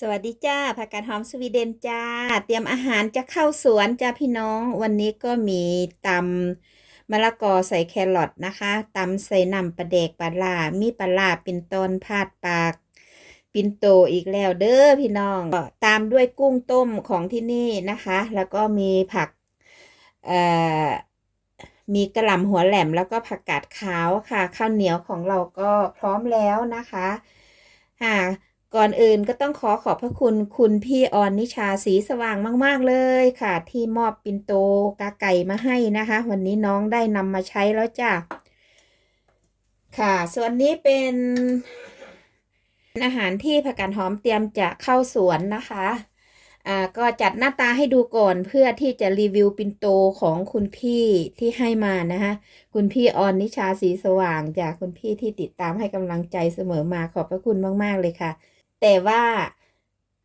สวัสดีจ้าผักกาดหอมสวีเดนจ้า เตรียมอาหารจะเข้าสวนจ้าพี่น้อง วันนี้ก็มีตำมะละกอใส่แครอทนะคะตำใส่น้ำปลาแดกปลาลามีปลาลาเป็นตอนพาดปากปินโตอีกแล้วเด้อพี่น้องตามด้วยกุ้งต้มของที่นี่นะคะ แล้วก็มีผักเอ่อมีกระหล่ำหัวแหลมแล้วก็ผักกาดขาวค่ะ ข้าวเหนียวของเราก็พร้อมแล้วนะคะค่ะ ก่อนอื่นก็ต้องขอขอบพระคุณคุณพี่ออนนิชาสีสว่างมาก ๆ เลยค่ะ ที่มอบปินโตกาไก่มาให้นะคะ วันนี้น้องได้นำมาใช้แล้วจ้ะ ค่ะ ส่วนนี้เป็นอาหารที่ผักกาดหอมเตรียมจะเข้าสวนนะคะ อ่า ก็จัดหน้าตาให้ดูก่อนเพื่อที่จะรีวิวปินโตของคุณพี่ที่ให้มานะคะคุณพี่ออนนิชาสีสว่างจากคุณพี่ที่ติดตามให้กำลังใจเสมอมาขอบพระคุณมาก ๆ เลยค่ะ แต่ว่า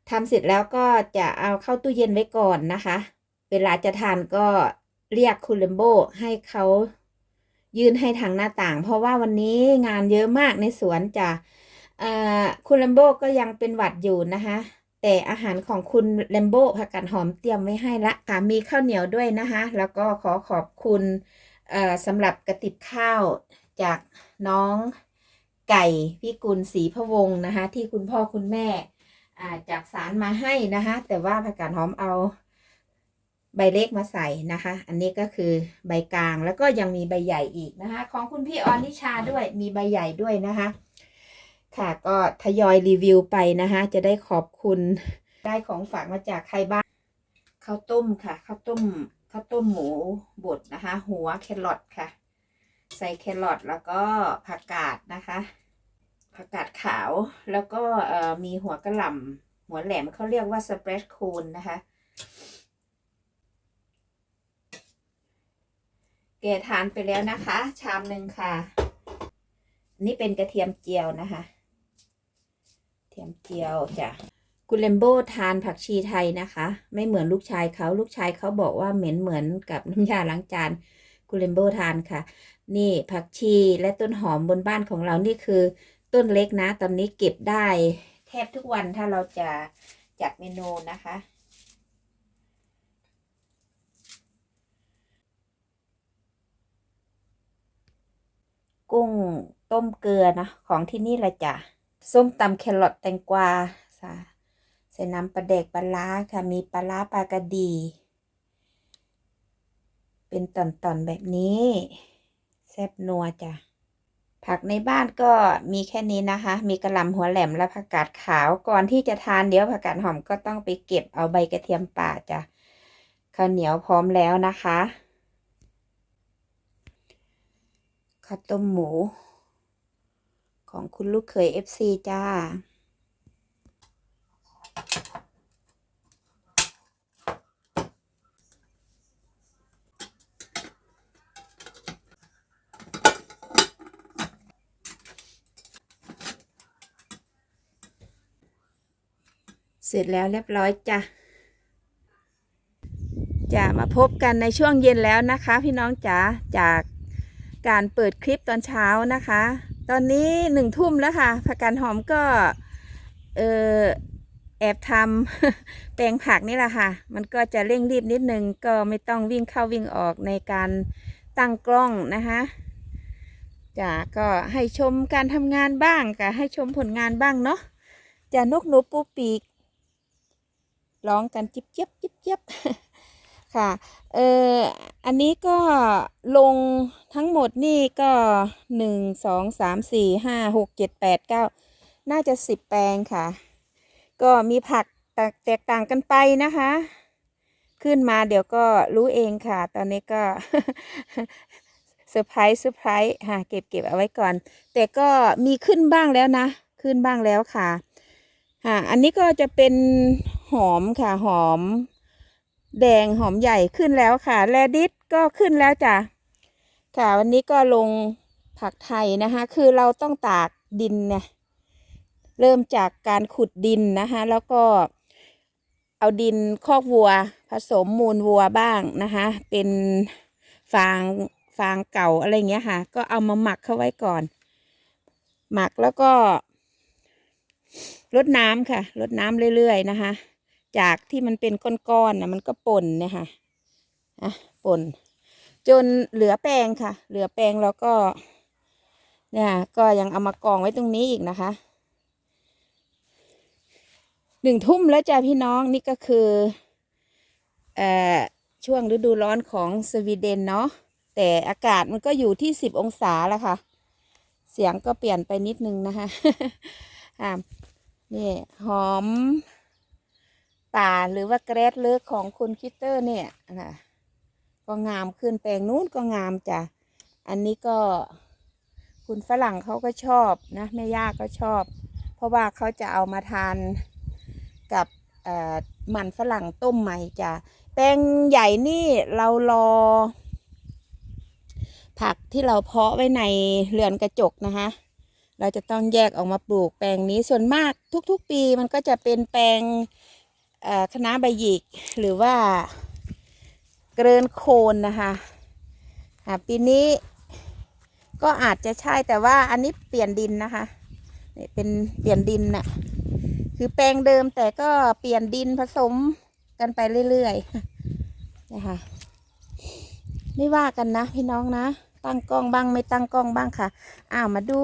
ทำเสร็จแล้วก็จะเอาเข้าตู้เย็นไว้ก่อนนะคะ เวลาจะทานก็เรียกคุณเลมโบให้เขายื่นให้ทางหน้าต่าง เพราะว่าวันนี้งานเยอะมากในสวนจะคุณเลมโบก็ยังเป็นหวัดอยู่นะคะแต่อาหารของคุณเลมโบผักกาดหอมเตรียมไว้ให้ละค่ะมีข้าวเหนียวด้วยนะคะ แล้วก็ขอขอบคุณสำหรับกระติบข้าวจากน้อง ไก่พี่กุลศรีพะวงนะคะ ที่คุณพ่อคุณแม่จากสารมาให้นะคะ แต่ว่าผักกาดหอมเอาใบเล็กมาใส่นะคะ อันนี้ก็คือใบกลางแล้วก็ยังมีใบใหญ่อีกนะคะ ของคุณพี่ออนนิชาด้วยมีใบใหญ่ด้วยนะคะ ค่ะก็ทยอยรีวิวไปนะคะ จะได้ขอบคุณได้ของฝากมาจากใครบ้างข้าวต้มค่ะข้าวต้มข้าวต้มหมูบดนะคะ หัวแครอทค่ะ ใส่แครอทแล้วก็ผักกาดนะคะ ผักกาดขาวแล้วก็มีหัวกระหล่ำหัวแหลมเขาเรียกว่าสเปรดคูนนะคะแกทานไปแล้วนะคะ ชามหนึ่งค่ะ นี่เป็นกระเทียมเจียวนะคะ เทียมเจียวจ้ะคุณเลมโบทานผักชีไทยนะคะ ไม่เหมือนลูกชายเขาลูกชายเขาบอกว่าเหม็นเหมือนกับน้ำยาล้างจานคุณเลมโบทานค่ะ นี่ผักชีและต้นหอมบนบ้านของเรานี่คือ ต้นเล็กนะ ตอนนี้เก็บได้ แทบทุกวันถ้าเราจะจัดเมนูนะคะ กุ้งต้มเกลือนะของที่นี่ละจ้ะส้มตำแครอทแตงกวาใส่น้ำปลาแดกปลาล้าค่ะ มีปลาล้าปลากระดี เป็นตอนๆแบบนี้ แซ่บนัวจ้ะ ผักในบ้านก็มีแค่นี้นะคะ มีกระหล่ำหัวแหลมและผักกาดขาวก่อนที่จะทานเดี๋ยวผักกาดหอมก็ต้องไปเก็บเอาใบกระเทียมป่าจ้ะข้าวเหนียวพร้อมแล้วนะคะข้าวต้มหมู ของคุณลูกเขย FC จ้า สร็จแล้วเรียบร้อยจ้ะจะมาพบกันในช่วงเย็นแล้วนะคะ พี่น้องจ๋าจากการเปิดคลิปตอนเช้านะคะ ตอนนี้หนึ่งทุ่มแล้วค่ะผักกาดหอมก็เออแอบทำแปลงผักนี่แหละค่ะ มันก็จะเร่งรีบนิดนึงก็ไม่ต้องวิ่งเข้าวิ่งออกในการตั้งกล้องนะคะจ้ะก็ให้ชมการทำงานบ้างกับให้ชมผลงานบ้างเนาะจะนกหนูปูปีก ร้องกันจิบเจี๊ยบจิบเจี๊ยบค่ะ เอออันนี้ก็ลงทั้งหมดนี่ก็หนึ่งสองสามสี่ห้าหกเจ็ดแปดเก้าน่าจะสิบแปลงค่ะ ก็มีผักแตกแตกต่างกันไปนะคะ ขึ้นมาเดี๋ยวก็รู้เองค่ะ ตอนนี้ก็เซอร์ไพรส์เซอร์ไพรส์ค่ะ เก็บเก็บเอาไว้ก่อน แต่ก็มีขึ้นบ้างแล้วนะ ขึ้นบ้างแล้วค่ะ ค่ะ อันนี้ก็จะเป็น หอมค่ะหอม แดงหอมใหญ่ขึ้นแล้วค่ะแลดิสก็ขึ้นแล้วจ้ะค่ะวันนี้ก็ลงผักไทยนะคะ คือเราต้องตากดินเนี่ยเริ่มจากการขุดดินนะคะ แล้วก็เอาดินคอกวัว ผสมมูลวัวบ้างนะคะ เป็นฟางฟางเก่าอะไรเงี้ยค่ะ ก็เอามาหมักเข้าไว้ก่อน หมักแล้วก็รดน้ำค่ะรดน้ำเรื่อยๆนะคะ จากที่มันเป็นก้อนๆนะมันก็ป่นเนี่ยค่ะอะป่น จนเหลือแปลงค่ะ เหลือแปลงแล้วก็ เนี่ย ก็ยังเอามากองไว้ตรงนี้อีกนะคะหนึ่งทุ่มแล้วจ้าพี่น้องนี่ก็คือเอ่อช่วงฤดูร้อนของสวีเดนเนาะแต่อากาศมันก็อยู่ที่สิบองศาแล้วค่ะ เสียงก็เปลี่ยนไปนิดนึงนะคะอ่านี่หอม ป่าหรือว่าแกรดเลิกของคุณคิตเตอร์เนี่ยนะก็งามขึ้นแปลงนู้นก็งามจ้ะ อันนี้ก็คุณฝรั่งเขาก็ชอบนะแม่ย่าก็ชอบ เพราะว่าเขาจะเอามาทานกับมันฝรั่งต้มใหม่จ้ะ แปลงใหญ่นี่เรารอ ผักที่เราเพาะไว้ในเรือนกระจกนะคะ เราจะต้องแยกออกมาปลูกแปลงนี้ส่วนมากทุกๆปีมันก็จะเป็นแปลง คณะใบหยิกหรือว่าเกรินโคนนะคะปีนี้ก็อาจจะใช่แต่ว่าอันนี้เปลี่ยนดินนะคะเนี่ยเป็นเปลี่ยนดินน่ะ คือแปลงเดิมแต่ก็เปลี่ยนดินผสมกันไปเรื่อยๆนะคะไม่ว่ากันนะพี่น้องนะ ตั้งกล้องบ้างไม่ตั้งกล้องบ้างค่ะ อ้าวมาดู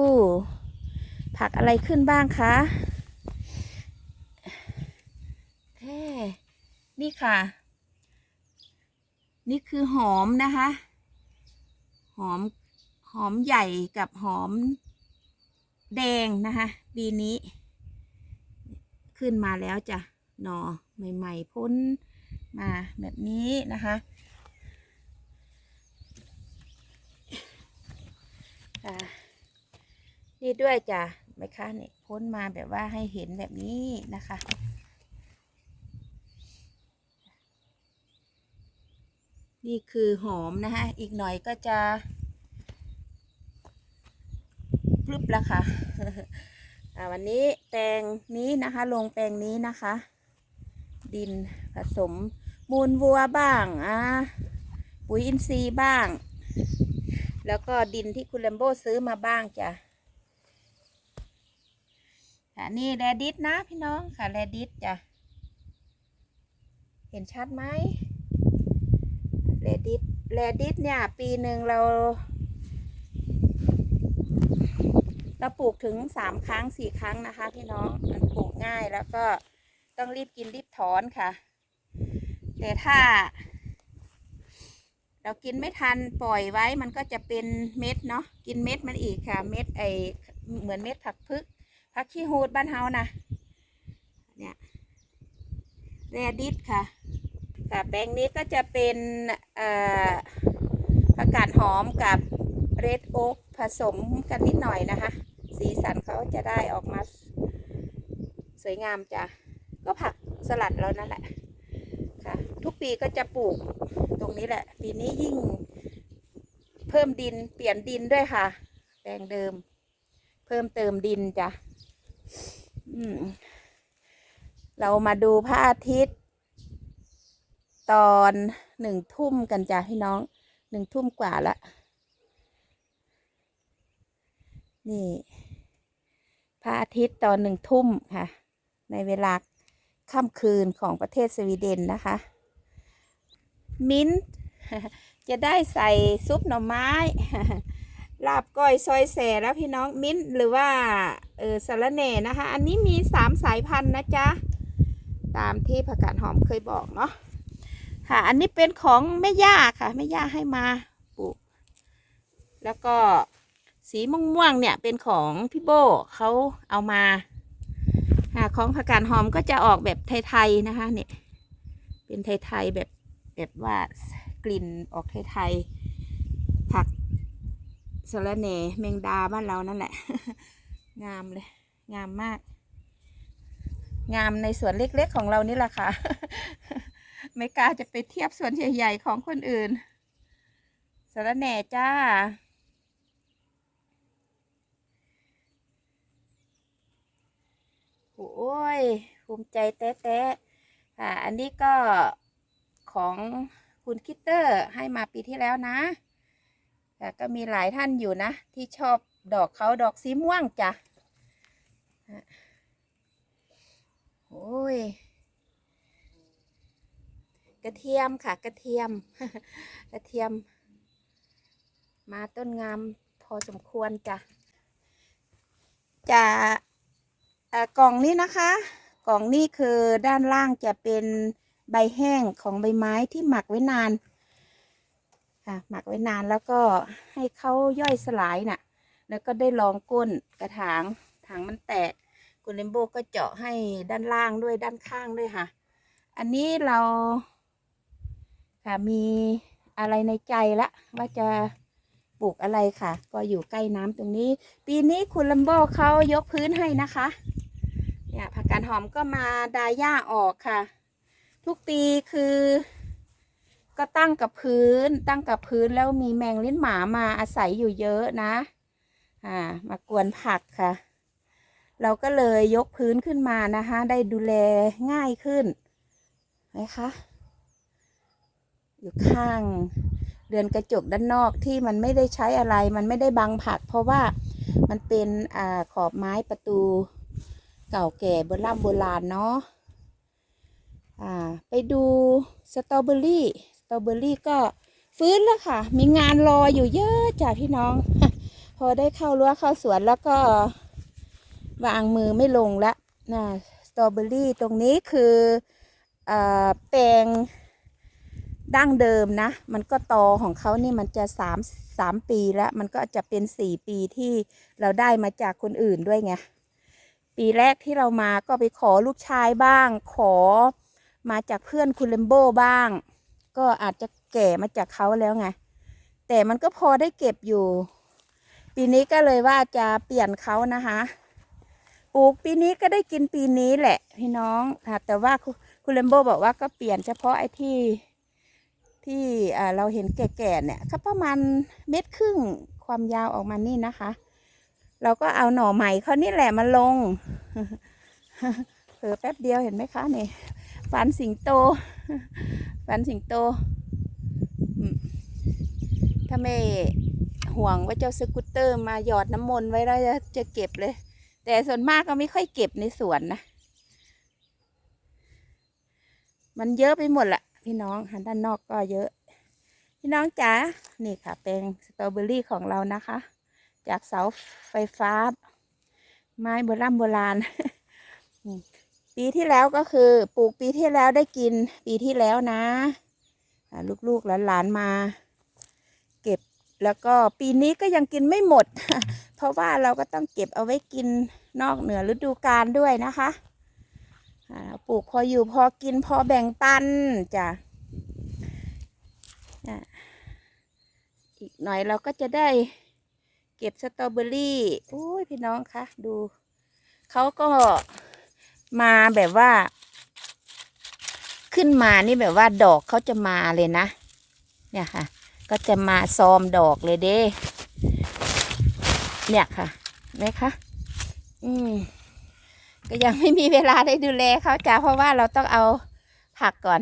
ผักอะไรขึ้นบ้างคะ นี่ค่ะ นี่คือหอมนะคะ หอม หอมใหญ่กับหอมแดงนะคะปีนี้ ขึ้นมาแล้วจ้ะหน่อใหม่ๆพ้นมาแบบนี้นะคะค่ะนี่ด้วยจ้ะไหมคะเนี่ยพ้นมาแบบว่าให้เห็นแบบนี้นะคะ นี่คือหอมนะคะ อีกหน่อยก็จะพรึบแล้วค่ะอ่าวันนี้แปลงนี้นะคะ ลงแปลงนี้นะคะ ดินผสมมูลวัวบ้างอ่าปุ๋ยอินทรีย์บ้าง แล้วก็ดินที่คุณแลมโบซื้อมาบ้างจ้ะค่ะนี่แรดิสนะพี่น้องค่ะแรดิสจ้ะ เห็นชัดไหม แรดิสแรดิสเนี่ย ปีหนึ่งเรา เราปลูกถึงสามครั้งสี่ครั้งนะคะ พี่น้องมันปลูกง่ายแล้วก็ต้องรีบกินรีบถอนค่ะ แต่ถ้า เรากินไม่ทันปล่อยไว้มันก็จะเป็นเม็ดเนาะกินเม็ดมันอีกค่ะ เม็ดไอเหมือนเม็ดผักพึกผักขี้หูดบ้านเฮานะเนี่ยแรดิสค่ะ ค่ะแปลงนี้ก็จะเป็นอ่อผักกาดหอมกับเรดโอ๊กผสมกันนิดหน่อยนะคะ สีสันเขาจะได้ออกมาสวยงามจ้ะก็ผักสลัดแล้วนั่นแหละค่ะ ทุกปีก็จะปลูกตรงนี้แหละ ปีนี้ยิ่งเพิ่มดินเปลี่ยนดินด้วยค่ะแปลงเดิม เพิ่มเติมดินจ้ะเรามาดูพระอาทิตย์ ตอนหนึ่งทุ่มกันจ้ะพี่น้องหนึ่งทุ่มกว่าละ นี่พระอาทิตย์ตอนหนึ่งทุ่มค่ะ ในเวลาค่ำคืนของประเทศสวีเดนนะคะ มิ้นจะได้ใส่ซุปหน่อไม้ ลาบก้อยซอยแสแล้วพี่น้องมิ้นหรือว่าเออสาระแหน่นะคะ อันนี้มีสามสายพันธุ์นะจ๊ะ ตามที่ผักกาดหอมเคยบอกเนาะ ค่ะ อันนี้เป็นของแม่ย่าค่ะแม่ย่าให้มาปลูก แล้วก็สีม่วงๆเนี่ยเป็นของพี่โบเขาเอามาค่ะของผักกาดหอมก็จะออกแบบไทยๆนะคะเนี่ยเป็นไทยๆแบบแบบว่ากลิ่นออกไทยๆผักสะระแหน่แมงดาบ้านเรานั่นแหละ งามเลย งามมาก งามในสวนเล็กๆของเรานี่แหละค่ะ ไม่กล้าจะไปเทียบส่วนใหญ่ๆของคนอื่นสะรแหน่จ้า โอ้ย ภูมิใจแต๊ะๆค่ะ อันนี้ก็ของคุณคิตเตอร์ให้มาปีที่แล้วนะแต่ก็มีหลายท่านอยู่นะ ที่ชอบดอกเขาดอกสีม่วงจ้ะโอ้ย กระเทียมค่ะ กระเทียม กระเทียม มาต้นงามพอสมควรจ้ะจะอ่อกล่องนี้นะคะ กล่องนี้คือด้านล่างจะเป็นใบแห้งของใบไม้ที่หมักไว้นานค่ะหมักไว้นานแล้วก็ให้เขาย่อยสลายน่ะ แล้วก็ได้ลองก้นกระถางถังมันแตกคุณเลมโบก็เจาะให้ด้านล่างด้วยด้านข้างด้วยค่ะ อันนี้เรา ค่ะมีอะไรในใจละ ว่าจะปลูกอะไรค่ะ ก็อยู่ใกล้น้ำตรงนี้ ปีนี้คุณลัมโบเขายกพื้นให้นะคะ เนี่ยผักกาดหอมก็มาดาหญ้าออกค่ะ ทุกปีคือ ก็ตั้งกับพื้น ตั้งกับพื้นแล้วมีแมงลิ้นหมามาอาศัยอยู่เยอะนะ อ่ามากวนผักค่ะ เราก็เลยยกพื้นขึ้นมานะคะ ได้ดูแลง่ายขึ้นนะคะ อยู่ข้างเรือนกระจกด้านนอกที่มันไม่ได้ใช้อะไร มันไม่ได้บังผัก เพราะว่ามันเป็นอ่าขอบไม้ประตูเก่าแก่โบราณโบราณเนาะไปดูสตรอเบอรี่ สตรอเบอรี่ก็ฟื้นแล้วค่ะ มีงานรออยู่เยอะจ้ะพี่น้อง พอได้เข้ารั้วเข้าสวนแล้วก็วางมือไม่ลงละนะสตรอเบอรี่ตรงนี้คืออแปลง ดั้งเดิมนะ มันก็ตอของเขานี่มันจะสามสามปีแล้ว มันก็จะเป็นสี่ปีที่เราได้มาจากคนอื่นด้วยไง ปีแรกที่เรามาก็ไปขอลูกชายบ้าง ขอมาจากเพื่อนคุณเลมโบบ้าง ก็อาจจะแก่มาจากเขาแล้วไง แต่มันก็พอได้เก็บอยู่ ปีนี้ก็เลยว่าจะเปลี่ยนเขานะคะปลูกปีนี้ก็ได้กินปีนี้แหละ พี่น้องค่ะแต่ว่าคุณคุณเลมโบบอกว่าก็เปลี่ยนเฉพาะไอ้ที่ ที่เราเห็นแก่ๆเนี่ยก็ประมาณเม็ดครึ่งความยาวออกมานี่นะคะ เราก็เอาหน่อใหม่เขานี่แหละมาลงเผลอแป๊บเดียวเห็นไหมคะนี่ฟันสิงโตฟันสิงโตถ้าไม่ห่วงว่าเจ้าสกูตเตอร์มาหยอดน้ำมนต์ไว้แล้วจะจะเก็บเลย แต่ส่วนมากก็ไม่ค่อยเก็บในสวนนะ มันเยอะไปหมดแหละ พี่น้องหันด้านนอกก็เยอะ พี่น้องจ๋านี่ค่ะแปลงสตรอเบอรี่ของเรานะคะ จากเสาไฟฟ้า ไม้โบราณโบราณปีที่แล้วก็คือปลูกปีที่แล้วได้กินปีที่แล้วนะลูกๆหลานๆมา เก็บแล้วก็ปีนี้ก็ยังกินไม่หมด เพราะว่าเราก็ต้องเก็บเอาไว้กินนอกเหนือฤดูกาลด้วยนะคะ ปลูกพออยู่พอกินพอแบ่งปันจ้ะอีกหน่อยเราก็จะได้เก็บสตรอเบอรี่โอ้ยพี่น้องคะดูเขาก็มาแบบว่า ขึ้นมานี่แบบว่าดอกเขาจะมาเลยนะ เนี่ยค่ะ ก็จะมาซอมดอกเลยเด้ เนี่ยค่ะไหมคะ อืม ก็ยังไม่มีเวลาได้ดูแลเขาจ้าเพราะว่าเราต้องเอาผักก่อน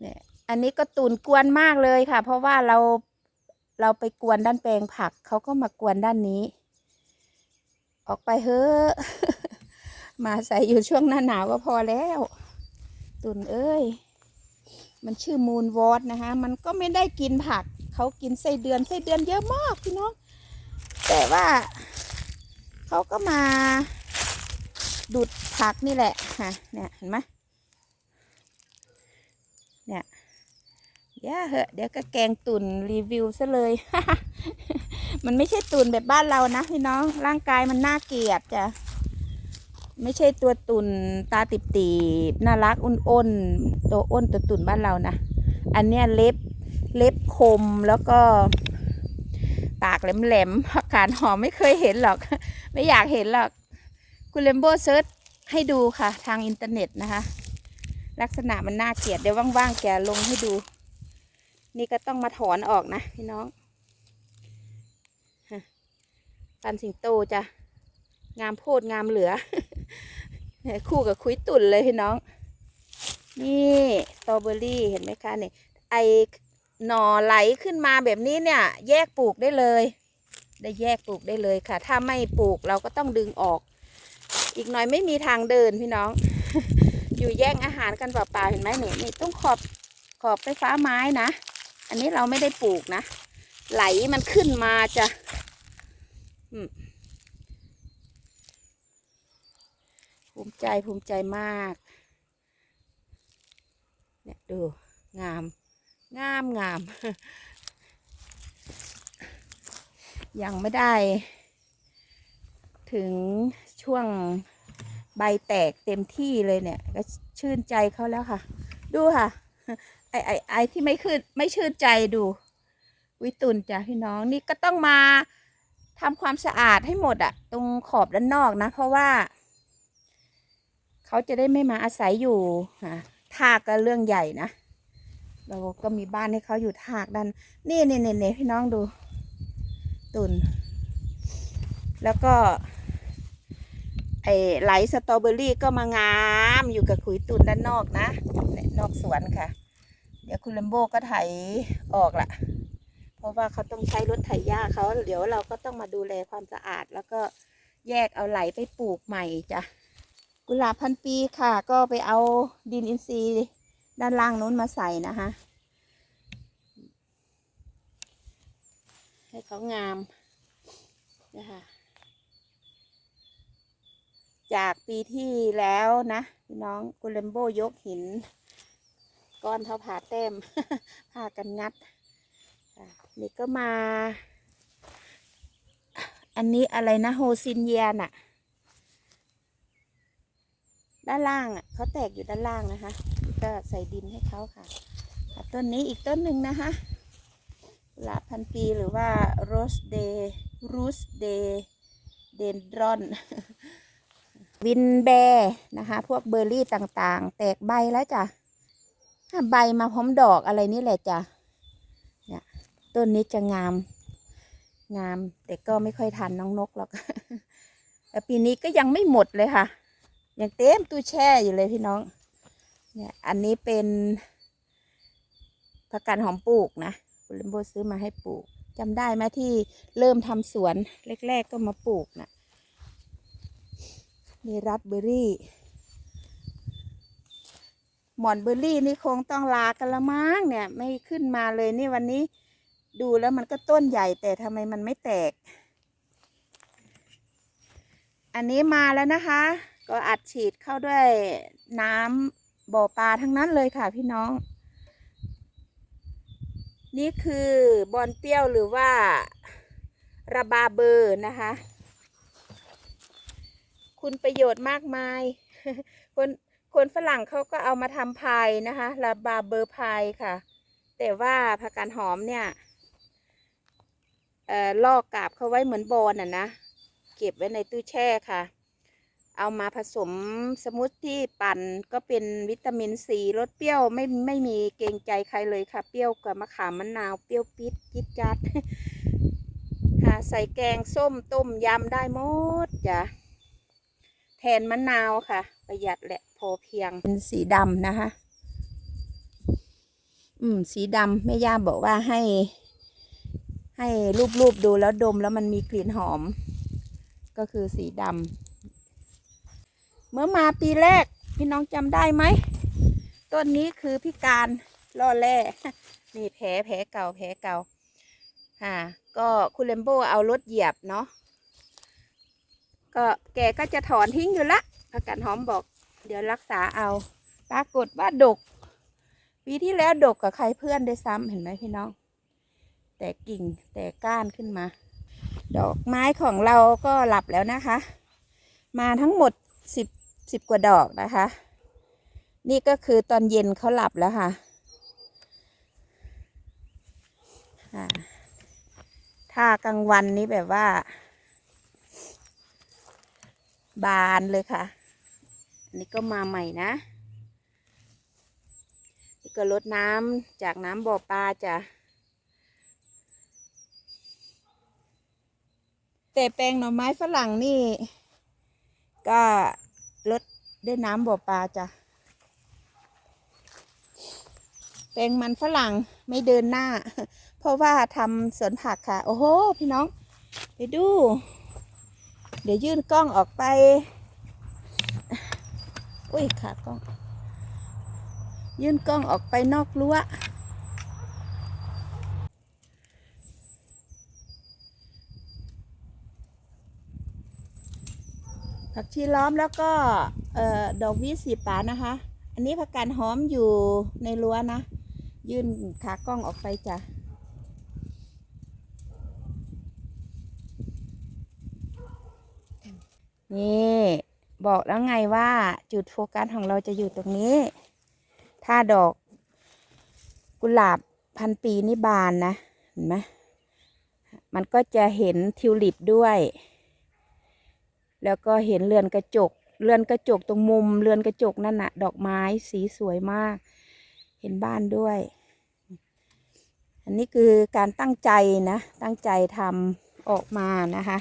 เนี่ยอันนี้ก็ตูนกวนมากเลยค่ะ เพราะว่าเราเราไปกวนด้านแปลงผักเขาก็มากวนด้านนี้ ออกไปเฮ้อมาใส่อยู่ช่วงหน้าหนาวก็พอแล้ว ตุนเอ้ย มันชื่อมูนวอตนะคะ มันก็ไม่ได้กินผัก เขากินไส้เดือนไส้เดือนเยอะมากพี่น้อง แต่ว่าเขาก็มา ดูดผักนี่แหละค่ะเนี่ยเห็นไหมเนี่ยเดี๋ยวเหอะเดี๋ยวก็แกงตุนรีวิวซะเลย มันไม่ใช่ตุนแบบบ้านเรานะพี่น้องร่างกายมันน่าเกลียดจ้ะไม่ใช่ตัวตุนตาติบตีบน่ารักอ้นๆตัวอ้นตัวตุนบ้านเรานะอันเนี้ยเล็บเล็บคมแล้วก็ ปากแหลมๆผักกาดหอมไม่เคยเห็นหรอก ไม่อยากเห็นหรอก คุณเลมโบเซิร์ชให้ดูค่ะ ทางอินเทอร์เน็ตนะคะ ลักษณะมันน่าเกลียดเดี๋ยวว่างๆแกลงให้ดู นี่ก็ต้องมาถอนออกนะพี่น้องฮะฟันสิงโตจ้ะงามโพดงามเหลือ คู่กับคุยตุ่นเลยพี่น้อง นี่สตรอเบอรี่เห็นไหมคะเนี่ยไอหน่อไหลขึ้นมาแบบนี้เนี่ย แยกปลูกได้เลย ได้แยกปลูกได้เลยค่ะ ถ้าไม่ปลูกเราก็ต้องดึงออก อีกหน่อยไม่มีทางเดินพี่น้อง อยู่แย่งอาหารกันเปล่าๆเห็นไหมนี่นี่ต้องขอบขอบไฟฟ้าไม้นะ อันนี้เราไม่ได้ปลูกนะ ไหลมันขึ้นมาจะอืมภูมิใจภูมิใจมาก เนี่ยดูงาม งามงาม ยังไม่ได้ ถึง ช่วงใบแตกเต็มที่เลยเนี่ย ก็ชื่นใจเขาแล้วค่ะ ดูค่ะ ไอไอไอที่ไม่ขึ้นไม่ชื่นใจดู วิตุนจ้ะพี่น้องนี่ก็ต้องมาทำความสะอาดให้หมดอะตรงขอบด้านนอกนะ เพราะว่า เขาจะได้ไม่มาอาศัยอยู่อะทากก็เรื่องใหญ่นะเราก็มีบ้านให้เขาอยู่ทากด้านนี่นี่นี่นี่พี่น้องดู ตุนแล้วก็ ไอ้ไหลสตรอเบอรี่ก็มางามอยู่กับขุยตุนด้านนอกนะเนี่ยนอกสวนค่ะ เดี๋ยวคุณเลมโบก็ไถออกละเพราะว่าเขาต้องใช้รถไถหญ้าเขาเดี๋ยวเราก็ต้องมาดูแลความสะอาด แล้วก็แยกเอาไหลไปปลูกใหม่จ้ะกุหลาบพันปีค่ะ ก็ไปเอาดินอินทรีย์ด้านล่างนู้นมาใส่นะคะให้เขางามนะคะ จากปีที่แล้วนะพี่น้องกุเลมโบยกหิน ก้อนเท่าผาแต้มพากันงัดนี่ก็มา อันนี้อะไรนะโฮซินเยียน่ะ ด้านล่างอะเขาแตกอยู่ด้านล่างนะคะ ก็ใส่ดินให้เขาค่ะ ต้นนี้อีกต้นหนึ่งนะคะลาพันปีหรือว่าโรสเดย์รูสเดย์เดนดรอน วินแบร์นะคะ พวกเบอร์รี่ต่างๆ แตกใบแล้วจ้ะถ้าใบมาพร้อมดอกอะไรนี่แหละจ้ะเนี่ยต้นนี้จะงาม งาม แต่ก็ไม่ค่อยทันน้องนกหรอกแต่ปีนี้ก็ยังไม่หมดเลยค่ะ ยังเต็มตู้แช่อยู่เลยพี่น้อง เนี่ย อันนี้เป็นผักกาดหอมปลูกนะคุณลิมโบซื้อมาให้ปลูกจำได้ไหมที่เริ่มทำสวนแรก ๆ ก็มาปลูกนะ มีรัสเบอร์รี่ หมอนเบอร์รี่นี่คงต้องลากันละมั้งเนี่ย ไม่ขึ้นมาเลยนี่วันนี้ ดูแล้วมันก็ต้นใหญ่แต่ทำไมมันไม่แตก อันนี้มาแล้วนะคะ ก็อัดฉีดเข้าด้วยน้ำบ่อปลาทั้งนั้นเลยค่ะพี่น้อง นี่คือบอนเปรี้ยวหรือว่าระบาเบอร์นะคะ คุณประโยชน์มากมาย คนคนฝรั่งเขาก็เอามาทำพายนะคะระบาเบอร์พายค่ะ แต่ว่าผักกาดหอมเนี่ยเอ่อลอกกาบเขาไว้เหมือนบอลน่ะนะ เก็บไว้ในตู้แช่ค่ะ เอามาผสมสมูทตี้ปั่นก็เป็นวิตามินซีรสเปรี้ยวไม่ไม่มีเกรงใจใครเลยค่ะ เปรี้ยวกับมะขามมะนาวเปรี้ยวปิดจิดจัดค่ะใส่แกงส้มต้มยำได้หมดจ้ะ ทนมะนาวค่ะ ประหยัดแหละพอเพียง เป็นสีดำนะคะ อืม สีดำแม่ย่าบอกว่าให้ ให้รูปๆดูแล้วดมแล้วมันมีกลิ่นหอม ก็คือสีดำเมื่อมาปีแรก พี่น้องจำได้ไหมต้นนี้คือพิการล่อแร่นี่แผลแผลเก่าแผลเก่าค่ะก็คุณเลมโบเอารถเหยียบเนาะ ก็แกก็จะถอนทิ้งอยู่ละผักกาดหอมบอก เดี๋ยวรักษาเอา ปรากฏว่าดก ปีที่แล้วดกกับใครเพื่อนได้ซ้ำเห็นไหมพี่น้อง แต่กิ่งแต่ก้านขึ้นมา ดอกไม้ของเราก็หลับแล้วนะคะ มาทั้งหมดสิบสิบกว่าดอกนะคะ นี่ก็คือตอนเย็นเขาหลับแล้วค่ะถ้ากลางวันนี้แบบว่า บานเลยค่ะ อันนี้ก็มาใหม่นะ นี่ก็ลดน้ำจากน้ำบ่อปลาจ้ะ แต่แปลงหน่อไม้ฝรั่งนี่ ก็ลดด้วยน้ำบ่อปลาจ้ะ แปลงมันฝรั่งไม่เดินหน้า เพราะว่าทำสวนผักค่ะ โอ้โห พี่น้อง ไปดู เดี๋ยวยื่นกล้องออกไป อุ้ยขากล้อง ยื่นกล้องออกไปนอกรั้ว ผักชีล้อมแล้วก็เอ่อดอกวิสีป่านะคะ อันนี้ผักกาดหอมอยู่ในรั้วนะ ยื่นขากล้องออกไปจ้ะ นี่บอกแล้วไงว่าจุดโฟกัสของเราจะอยู่ตรงนี้ ถ้าดอก กุหลาบพันปีนี่บานนะ เห็นไหมมันก็จะเห็นทิวลิปด้วย แล้วก็เห็นเรือนกระจก เรือนกระจกตรงมุม เรือนกระจกนั่นน่ะดอกไม้สีสวยมาก เห็นบ้านด้วย อันนี้คือการตั้งใจนะ ตั้งใจทำออกมานะคะ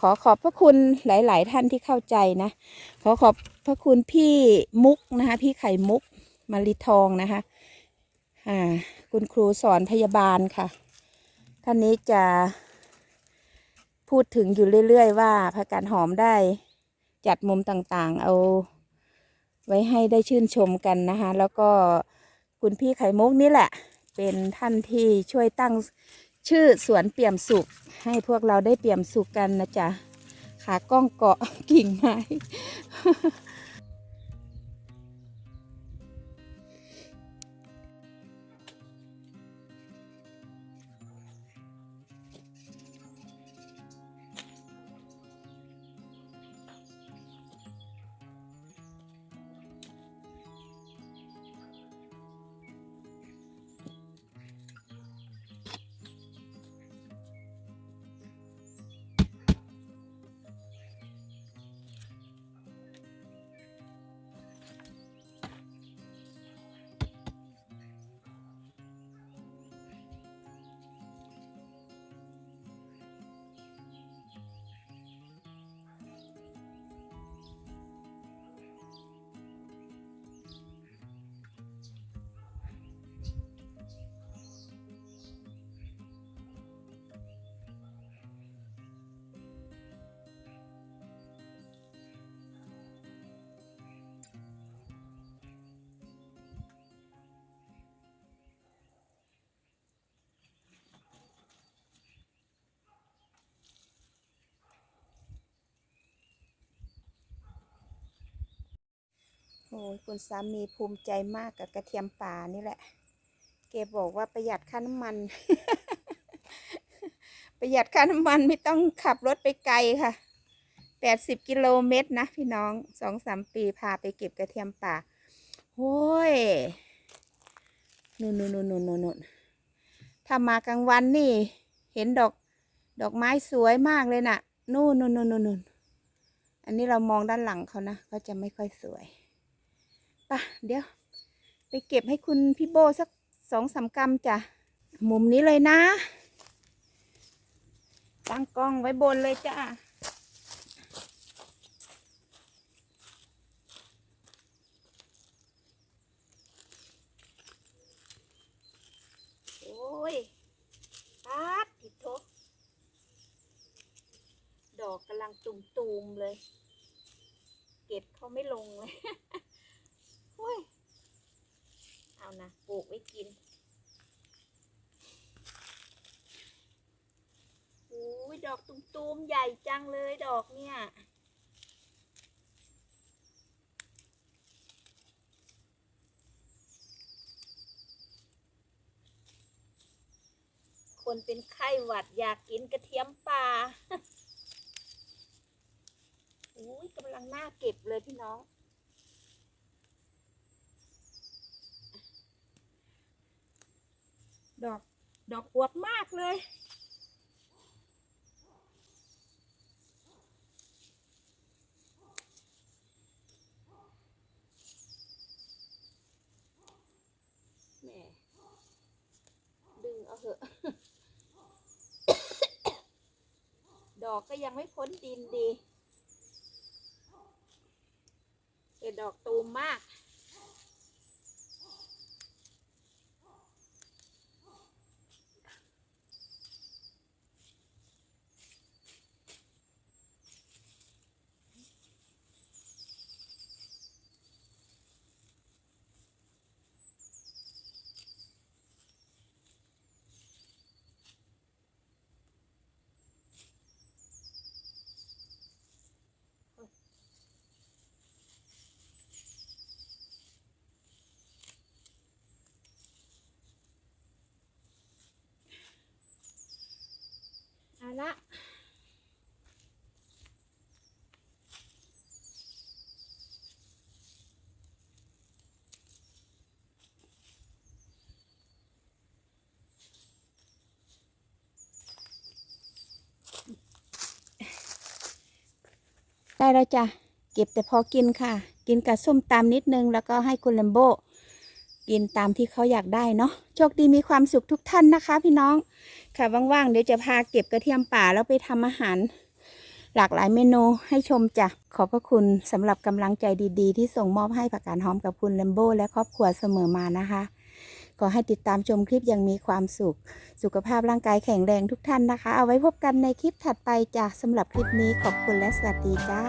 ขอขอบพระคุณหลาย ๆ ท่านที่เข้าใจนะ ขอขอบพระคุณพี่มุกนะคะ พี่ไข่มุกมาริทองนะคะอ่าคุณครูสอนพยาบาลค่ะ ท่านนี้จะพูดถึงอยู่เรื่อย ๆ ว่าผักกาดหอมได้จัดมุมต่าง ๆ เอาไว้ให้ได้ชื่นชมกันนะคะ แล้วก็คุณพี่ไข่มุกนี่แหละ เป็นท่านที่ช่วยตั้ง ชื่อสวนเปี่ยมสุข ให้พวกเราได้เปี่ยมสุขกันนะจ๊ะขากล้องเกาะกิ่งไม้ โอ้ยคุณสามีภูมิใจมากกับกระเทียมป่านี่แหละ เกบอกว่าประหยัดค่าน้ำมัน ประหยัดค่าน้ำมันไม่ต้องขับรถไปไกลค่ะแปดสิบกิโลเมตรนะพี่น้องสองสามปีพาไปเก็บกระเทียมป่าโอ้ยนู่นนู่นนู่นนู่นนู่นถ้ามากลางวันนี่ เห็นดอกดอกไม้สวยมากเลยน่ะนู่นนู่นนู่นนู่นนู่นอันนี้เรามองด้านหลังเขานะเขาจะไม่ค่อยสวย ปะเดี๋ยว ไปเก็บให้คุณพี่โบสักสองสามกรัมจ้ะ มุมนี้เลยนะ ตั้งกล้องไว้บนเลยจ้ะโอ้ยปาดผิดโทดอกกำลังตุ่มๆเลย เก็บเขาไม่ลงเลย อ้ย เอานะปลูกไว้กินโอ้ยดอกตุ่มๆใหญ่จังเลยดอกเนี่ยคนเป็นไข้หวัดอยากกินกระเทียมป่าโอ้ยกำลังน่าเก็บเลยพี่น้อง ดอกดอกอวบมากเลย แม่ ดึงเอาเถอะ ดอกก็ยังไม่พ้นดินดีแต่ดอกตูมมาก ละได้แล้วจ้ะ เก็บแต่พอกินค่ะ กินกับส้มตำนิดนึง แล้วก็ให้คุณแลมโบ กินตามที่เขาอยากได้เนาะโชคดีมีความสุขทุกท่านนะคะ พี่น้องค่ะว่างๆเดี๋ยวจะพาเก็บกระเทียมป่าแล้วไปทำอาหาร หลากหลายเมนูให้ชมจ้ะขอบพระคุณสำหรับกำลังใจดีๆ ที่ส่งมอบให้ผักกาดหอมกับคุณแลมโบและครอบครัวเสมอมานะคะขอให้ติดตามชมคลิปอย่างมีความสุข สุขภาพร่างกายแข็งแรงทุกท่านนะคะ เอาไว้พบกันในคลิปถัดไปจ้ะสำหรับคลิปนี้ขอบคุณและสวัสดีจ้า